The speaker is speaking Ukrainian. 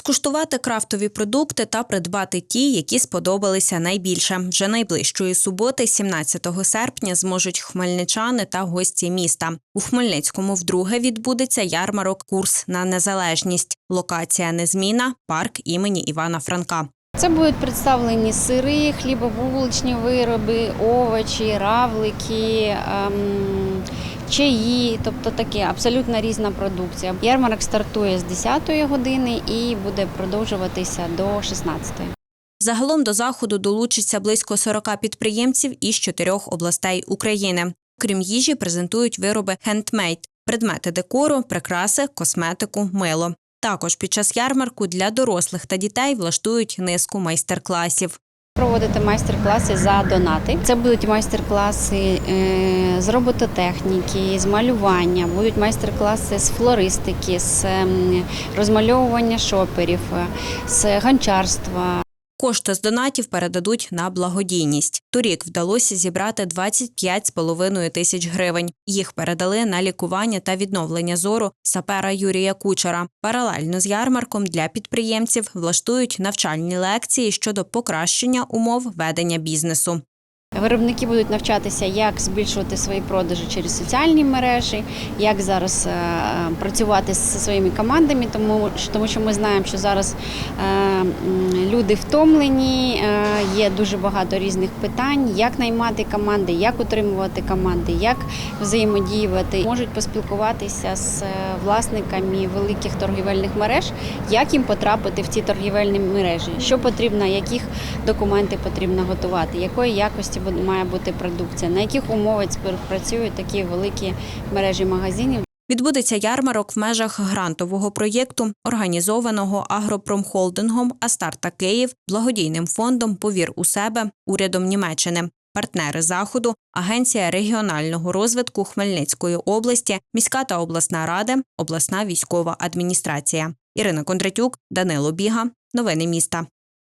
Скуштувати крафтові продукти та придбати ті, які сподобалися найбільше. Вже найближчої суботи, 17 серпня, зможуть хмельничани та гості міста. У Хмельницькому вдруге відбудеться ярмарок Курс на незалежність. Локація незміна, парк імені Івана Франка. Це будуть представлені сири, хлібобулочні вироби, овочі, равлики, ем, чаї, тобто таке абсолютно різна продукція. Ярмарок стартує з 10-ї години і буде продовжуватися до 16-ї. Загалом до заходу долучиться близько 40 підприємців із чотирьох областей України. Крім їжі, презентують вироби хендмейд, предмети декору, прикраси, косметику, мило. Також під час ярмарку для дорослих та дітей влаштують низку майстер-класів. Проводити майстер-класи за донати. Це будуть майстер-класи е, з робототехніки, з малювання, будуть майстер-класи з флористики, з ем, розмальовування шоперів, е, з гончарства. Кошти з донатів передадуть на благодійність. Торік вдалося зібрати 25,5 тисяч гривень. Їх передали на лікування та відновлення зору сапера Юрія Кучера. Паралельно з ярмарком для підприємців влаштують навчальні лекції щодо покращення умов ведення бізнесу. Виробники будуть навчатися, як збільшувати свої продажі через соціальні мережі, як зараз е, працювати зі своїми командами, тому, що- ми знаємо, що зараз е, люди втомлені, е, є дуже багато різних питань, як наймати команди, як утримувати команди, як взаємодіювати. Можуть поспілкуватися з власниками великих торгівельних мереж, як їм потрапити в ці торгівельні мережі, що потрібно, яких документи потрібно готувати, якої якості буде- має бути продукція, на яких умовах співпрацюють такі великі мережі магазинів. Відбудеться ярмарок в межах грантового проєкту, організованого агропромхолдингом Астарта Київ, благодійним фондом Повір у себе, урядом Німеччини. Партнери заходу, Агенція регіонального розвитку Хмельницької області, міська та обласна рада, обласна військова адміністрація. Ірина Кондратюк, Данило Біга. Новини міста.